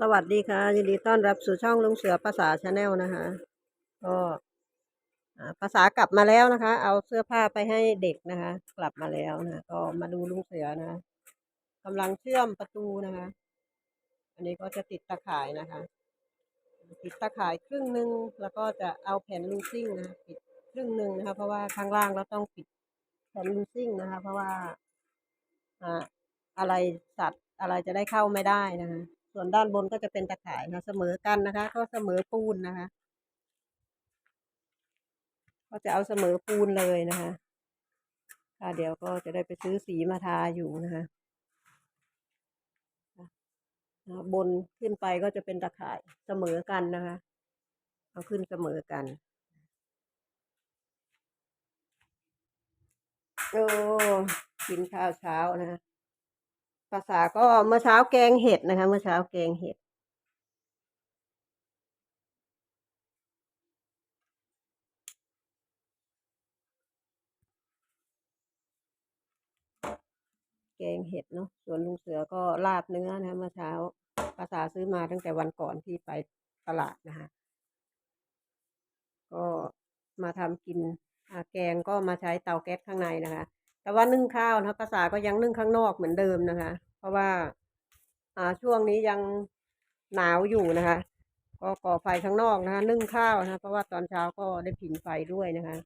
สวัสดีค่ะ ยินดีต้อนรับสู่ช่องลุงเสือภาษาชาแนลนะคะ ก็ภาษากลับมาแล้วนะคะ เอาเสื้อผ้าไปให้เด็กนะคะ กลับมาแล้วนะก็มาดูลุงเสือนะกำลังเชื่อมประตูนะคะ อันนี้ก็จะติดตะข่ายนะคะ ติดตะข่ายครึ่งหนึ่งแล้วก็จะเอาแผ่นลูซิ่งนะะปิดครึ่งหนึ่งนะคะ เพราะว่าข้างล่างเราต้องปิดแผ่นลูซิ่งนะคะ เพราะว่าอ่าอะไรสัตว์อะไรจะได้เข้าไม่ได้นะคะ ส่วนด้านบนก็จะเป็นตะข่ายนะเสมอกันนะคะ ก็เสมอปูนนะคะ ก็จะเอาเสมอปูนเลยนะคะค่ะเดี๋ยวก็จะได้ไปซื้อสีมาทาอยู่นะคะบนขึ้นไปก็จะเป็นตะข่ายเสมอกันนะคะ เอาขึ้นเสมอกันโอ้กินข้าวเช้านะคะ ภาษาก็เมื่อเช้าแกงเห็ดนะคะ เมื่อเช้าแกงเห็ด แกงเห็ดเนาะส่วนลุงเสือก็ลาบเนื้อนะเมื่อเช้า ภาษาซื้อมาตั้งแต่วันก่อนที่ไปตลาดนะคะก็มาทำกินแกงก็มาใช้เตาแก๊สข้างในนะคะ แต่ว่านึ่งข้าวนะคะภาษาก็ยังนึ่งข้างนอกเหมือนเดิมนะคะ เพราะว่าอ่าช่วงนี้ยังหนาวอยู่นะคะ ก็ก่อไฟข้างนอกนะคะ นึ่งข้าวนะะเพราะว่าตอนเช้าก็ได้ผิงไฟด้วยนะคะ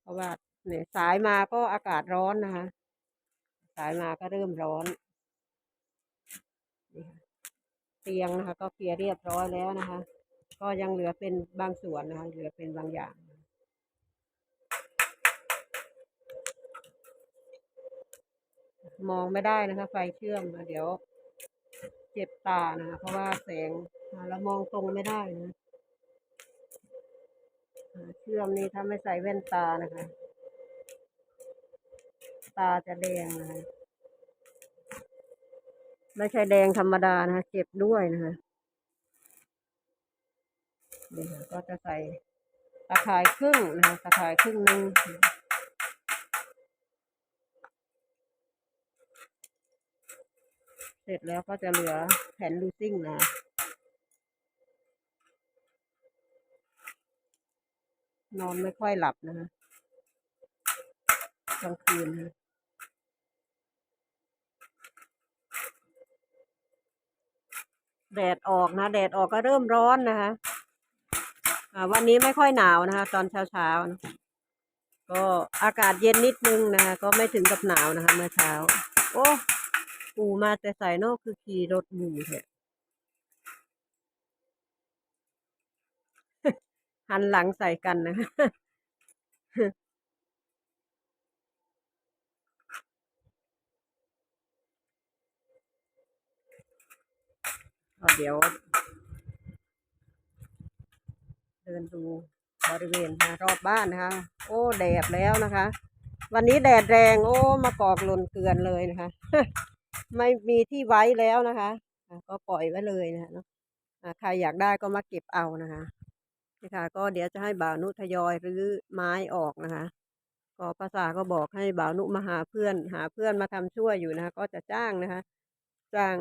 เพราะว่าเนี่ยสายมาก็อากาศร้อนนะคะ สายมาก็เริ่มร้อนเตียงนะคะ ก็เคลียร์เรียบร้อยแล้วนะคะ ก็ยังเหลือเป็นบางส่วนนะคะ เหลือเป็นบางอย่าง มองไม่ได้นะคะ ไฟเชื่อมนะเดี๋ยว เจ็บตานะคะเพราะว่าแสงเรามองตรงไม่ได้นะเชื่อมนี่ถ้าไม่ใส่แว่นตานะคะ ตาจะแดงนะคะไม่ใช่แดงธรรมดานะคะเจ็บด้วยนะคะนี่ค่ะก็จะใส่ตะข่ายครึ่งนะคะตะข่ายครึ่งหนึ่งเส ร็จแล้วก็จะเหลือแผ่นลูซิ่งนะนอนไม่ค่อยหลับนะคะกลางคืนนะแดดออกนะ แดดออกก็เริ่มร้อนนะคะวันนี้ไม่ค่อยหนาวนะคะ ตอนเช้าเช้านะก็อากาศเย็นนิดนึงนะคะก็ไม่ถึงกับหนาวนะคะ เมื่อเช้า โอ้ ปูมาแต่ใส่นอกคือขี่รถหมูแท้หันหลังใส่กันนะคะเดี๋ยว เดินดูบริเวณนะรอบบ้านนะคะ โอ้ แดดแล้วนะคะ วันนี้แดดแรง โอ้ มากอกหล่นเกลือนเลยนะคะ ไม่มีที่ไว้แล้วนะคะก็ปล่อยไว้เลยนะคะเนาะใครอยากได้ก็มาเก็บเอานะคะนี่ค่ะ ก็เดี๋ยวจะให้บ่าวนุทยอยรื้อไม้ออกนะคะก็ภาษาก็บอกให้บ่าวนุมาหาเพื่อน หาเพื่อนมาทำช่วยอยู่นะคะก็จะจ้างนะคะ จ้าง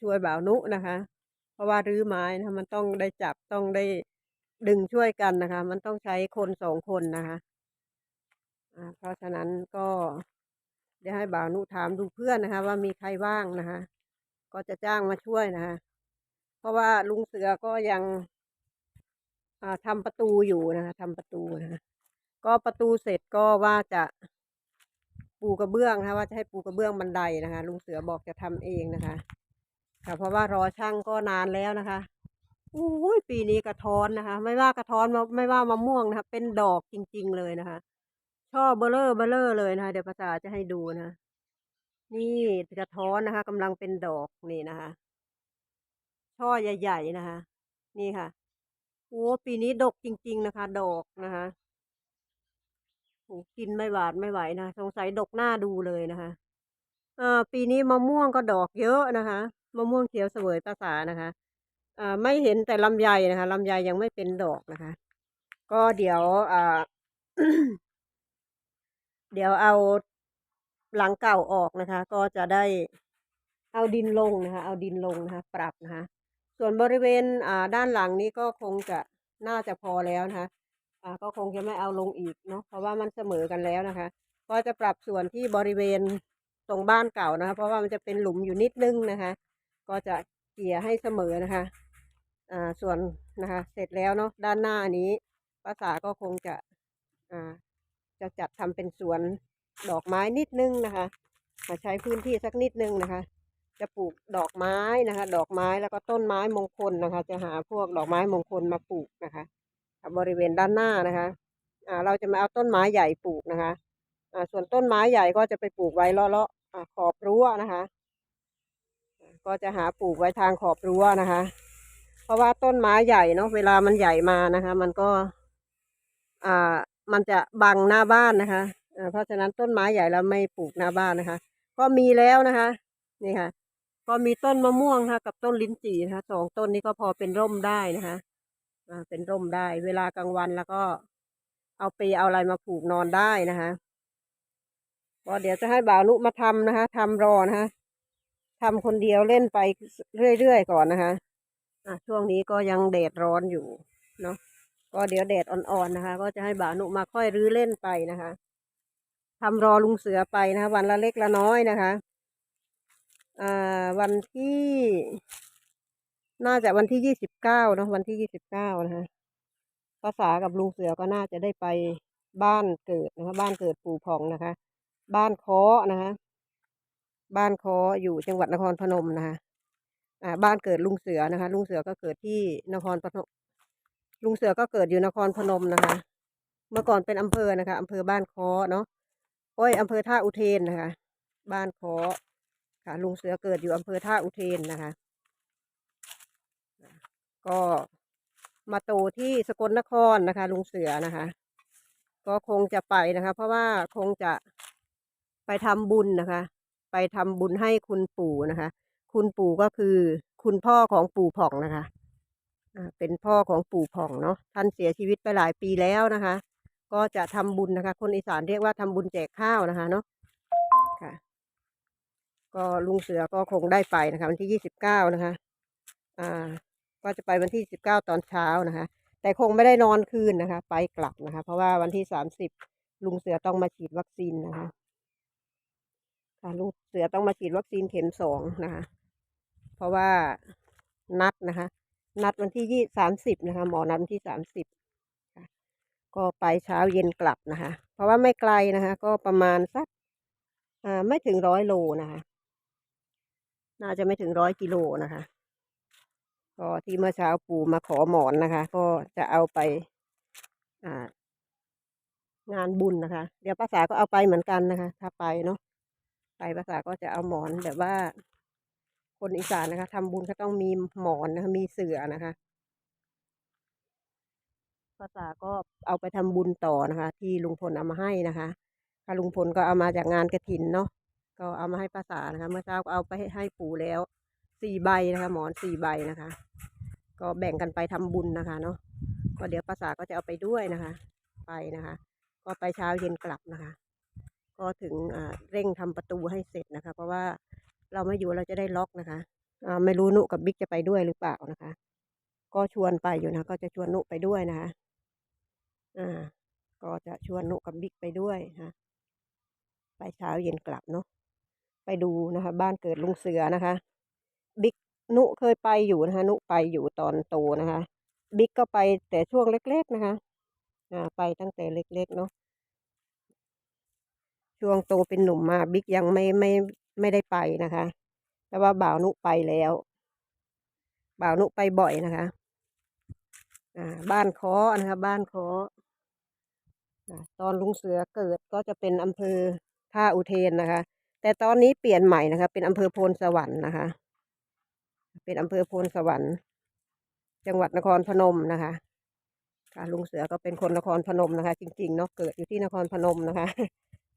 ช่วยบ่าวนุนะคะ เพราะว่ารื้อไม้นะะมันต้องได้จับต้องได้ดึงช่วยกันนะคะ มันต้องใช้คนสองคนนะคะเพราะฉะนั้นก็ เดี๋ยวให้บ่าวนุถามดูเพื่อนนะคะ ว่ามีใครว่างนะคะ ก็จะจ้างมาช่วยนะคะ เพราะว่าลุงเสือก็ยังอ่าทำประตูอยู่นะคะทำประตูนะคะก็ประตูเสร็จก็ว่าจะปูกระเบื้องนะคะว่าจะให้ปูกระเบื้องบันไดนะคะ ลุงเสือบอกจะทำเองนะคะแต่เพราะว่ารอช่างก็นานแล้วนะคะอุ้ยปีนี้กระท้อนนะคะ ไม่ว่ากระท้อนไม่ว่ามะม่วงนะคะ เป็นดอกจริง ๆ เลยนะคะ ช่อเบลเลอร์เบลเลอร์เลยนะคะ เดี๋ยวภาษาจะให้ดูนะ นี่กระท้อนนะคะกำลังเป็นดอกนี่นะคะ ช่อใหญ่ๆนะคะ นี่ค่ะโอ้ปีนี้ดกจริง ๆ นะคะ ดอกนะคะโอ้กินไม่หวาดไม่ไหวนะสงสัยดกหน้าดูเลยนะคะอ่าปีนี้มะม่วงก็ดอกเยอะนะคะมะม่วงเขียวเสวยภาษานะคะอ่าไม่เห็นแต่ลำไยนะคะลำไยยังไม่เป็นดอกนะคะ ก็เดี๋ยวอ่า เดี๋ยวเอาหลังเก่าออกนะคะ ก็จะได้เอาดินลงนะคะ เอาดินลงนะคะ ปรับนะคะ ส่วนบริเวณอ่าด้านหลังนี้ก็คงจะน่าจะพอแล้วนะคะอ่าก็คงจะไม่เอาลงอีกเนาะเพราะว่ามันเสมอกันแล้วนะคะ ก็จะปรับส่วนที่บริเวณตรงบ้านเก่านะคะ เพราะว่ามันจะเป็นหลุมอยู่นิดนึงนะคะ ก็จะเกี่ยให้เสมอนะคะอ่าส่วนนะคะ เสร็จแล้วเนาะด้านหน้านี้ภาษาก็คงจะอ่า จะจัดทำเป็นสวนดอกไม้นิดนึงนะคะมาใช้พื้นที่สักนิดนึงนะคะ จะปลูกดอกไม้นะคะ ดอกไม้แล้วก็ต้นไม้มงคลนะคะ จะหาพวกดอกไม้มงคลมาปลูกนะคะ บริเวณด้านหน้านะคะอ่าเราจะมาเอาต้นไม้ใหญ่ปลูกนะคะอ่าส่วนต้นไม้ใหญ่ก็จะไปปลูกไว้เลาะๆอ่าขอบรั้วนะคะ ก็จะหาปลูกไว้ทางขอบรั้วนะคะ เพราะว่าต้นไม้ใหญ่เนาะเวลามันใหญ่มานะคะ มันก็ อ่า มันจะบังหน้าบ้านนะคะอ่าเพราะฉะนั้นต้นไม้ใหญ่เราไม่ปลูกหน้าบ้านนะคะ ก็มีแล้วนะคะนี่ค่ะ ก็มีต้นมะม่วงค่ะ กับต้นลิ้นจี่นะคะสองต้นนี้ก็พอเป็นร่มได้นะคะอ่าเป็นร่มได้ เวลากลางวันแล้วก็ เอาปลเอาอะไรมาผูกนอนได้นะคะก็เดี๋ยวจะให้บ่าวนุมาทำนะคะทำรอนะคะทำคนเดียวเล่นไปเรื่อยๆก่อนนะคะอะช่วงนี้ก็ยังแดดร้อนอยู่เนาะ ก็เดี๋ยวแดดอ่อนๆนะคะ ก็จะให้บ่าวนุมาค่อยรื้อเล่นไปนะคะทำรอลุงเสือไปนะคะ วันละเล็กละน้อยนะคะอ่าวันที่ น่าจะวันที่ยี่สิบเก้านะวันที่ยี่สิบเก้านะคะภาษากับลุงเสือก็น่าจะได้ไปบ้านเกิดนะคะ บ้านเกิดปู่พองนะคะ บ้านค้อนะคะ บ้านคออยู่จังหวัดนครพนมนะคะอ่าบ้านเกิดลุงเสือนะคะ ลุงเสือก็เกิดที่นครพนม ลุงเสือก็เกิดอยู่นครพนมนะคะ เมื่อก่อนเป็นอำเภอนะคะอำเภอบ้านค้อเนาะโอ้ยอำเภอท่าอุเทนนะคะ บ้านค้อค่ะลุงเสือเกิดอยู่อำเภอท่าอุเทนนะคะ ก็มาโตที่สกลนครนะคะ ลุงเสือนะคะ ก็คงจะไปนะคะ เพราะว่าคงจะไปทำบุญนะคะ ไปทำบุญให้คุณปู่นะคะ คุณปู่ก็คือคุณพ่อของปู่ผ่องนะคะ เป็นพ่อของปู่ผ่องเนาะท่านเสียชีวิตไปหลายปีแล้วนะคะ ก็จะทำบุญนะคะ คนอีสานเรียกว่าทำบุญแจกข้าวนะคะเนาะค่ะ ก็ลุงเสือก็คงได้ไปนะคะ วันที่ยี่สิบเก้านะคะ อ่า ก็จะไปวันที่สิบเก้าตอนเช้านะคะ แต่คงไม่ได้นอนคืนนะคะ ไปกลับนะคะ เพราะว่าวันที่สามสิบลุงเสือต้องมาฉีดวัคซีนนะคะค่ะลุงเสือต้องมาฉีดวัคซีนเข็มสองนะคะ เพราะว่านัดนะคะ นัดวันที่ยี่สามสิบนะคะ หมอนัดวันที่สามสิบก็ไปเช้าเย็นกลับนะคะ เพราะว่าไม่ไกลนะคะ ก็ประมาณสักไม่ถึงร้อยโลนะคะ น่าจะไม่ถึงร้อยกิโลนะคะ ก็ที่เมื่อเช้าปู่มาขอหมอนนะคะ ก็จะเอาไปางานบุญนะคะ เดี๋ยวภาษาก็เอาไปเหมือนกันนะคะ ถ้าไปเนาะไปภาษาก็จะเอาหมอนแบบว่า คนอีสานนะคะทำบุญก็ต้องมีหมอนนะคะมีเสื่อนะคะ ภาษาก็เอาไปทำบุญต่อนะคะ ที่ลุงพลเอามาให้นะคะถ้าลุงพลก็เอามาจากงานกระถินเนาะก็เอามาให้ภาษานะคะ เมื่อเช้าก็เอาไปให้ให้ปู่แล้วสี่ใบนะคะ หมอนสี่ใบนะคะ ก็แบ่งกันไปทำบุญนะคะเนาะก็เดี๋ยวภาษาก็จะเอาไปด้วยนะคะ ไปนะคะ ก็ไปเช้าเย็นกลับนะคะ ก็ถึงอ่าเร่งทำประตูให้เสร็จนะคะ เพราะว่า เราไม่อยู่เราจะได้ล็อกนะคะไม่รู้นุกับบิ๊กจะไปด้วยหรือเปล่านะคะ ก็ชวนไปอยู่นะ ก็จะชวนนุไปด้วยนะคะอ่า ก็จะชวนนุกับบิ๊กไปด้วยนะไปเช้าเย็นกลับเนาะไปดูนะคะ บ้านเกิดลุงเสือนะคะ บิ๊กนุเคยไปอยู่นะคะ นุไปอยู่ตอนโตนะคะ บิ๊กก็ไปแต่ช่วงเล็ก ๆนะคะ อ่า ไปตั้งแต่เล็ก ๆ เนาะช่วงโตเป็นหนุ่มมาบิ๊กยังไม่ไม่ ไม่ได้ไปนะคะ แต่ว่าบ่าวนุไปแล้ว บ่าวนุไปบ่อยนะคะอ่าบ้านคอนะคะ บ้านคออ่าตอนลุงเสือเกิดก็จะเป็นอำเภอท่าอุเทนนะคะ แต่ตอนนี้เปลี่ยนใหม่นะคะ เป็นอำเภอโพนสวรรค์นะคะ เป็นอำเภอโพนสวรรค์ จังหวัดนครพนมนะคะค่ะลุงเสือก็เป็นคนนครพนมนะคะ จริงๆเนาะเกิดอยู่ที่นครพนมนะคะ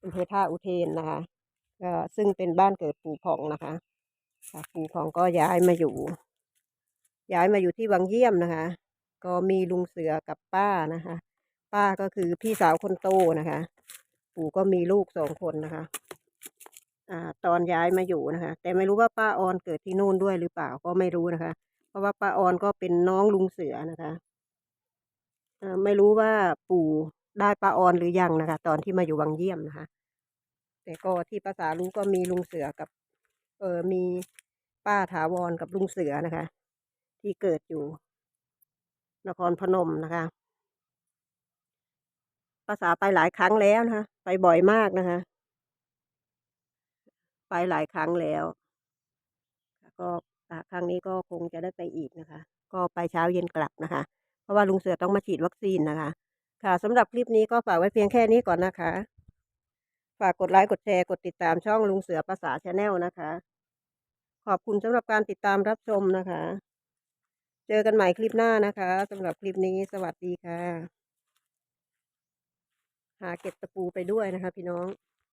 อำเภอท่าอุเทนนะคะ ก็ซึ่งเป็นบ้านเกิดปู่ผ่องนะคะปู่ผ่องก็ย้ายมาอยู่ ย้ายมาอยู่ที่วังเยี่ยมนะคะ ก็มีลุงเสือกับป้านะคะ ป้าก็คือพี่สาวคนโตนะคะ ปู่ก็มีลูกสองคนนะคะอ่าตอนย้ายมาอยู่นะคะ แต่ไม่รู้ว่าป้าออนเกิดที่นู่นด้วยหรือเปล่าก็ไม่รู้นะคะ เพราะว่าป้าออนก็เป็นน้องลุงเสือนะคะไม่รู้ว่าปู่ได้ป้าออนหรือยังนะคะ ตอนที่มาอยู่วังเยี่ยมนะคะ แต่ก็ที่ภาษารู้ก็มีลุงเสือกับ เออมีป้าถาวรกับลุงเสือนะคะ ที่เกิดอยู่ นครพนมนะคะ ภาษาไปหลายครั้งแล้วนะคะ ไปบ่อยมากนะคะ ไปหลายครั้งแล้วก็ครั้งนี้ก็คงจะได้ไปอีกนะคะ ก็ไปเช้าเย็นกลับนะคะ เพราะว่าลุงเสือต้องมาฉีดวัคซีนนะคะ ค่ะสำหรับคลิปนี้ก็ฝากไว้เพียงแค่นี้ก่อนนะคะ ฝากกดไลค์กดแชร์กดติดตามช่องลุงเสือภาษาชาแนลนะคะ ขอบคุณสำหรับการติดตามรับชมนะคะ เจอกันใหม่คลิปหน้านะคะสำหรับคลิปนี้สวัสดีค่ะ หาเก็บตะปูไปด้วยนะคะ พี่น้อง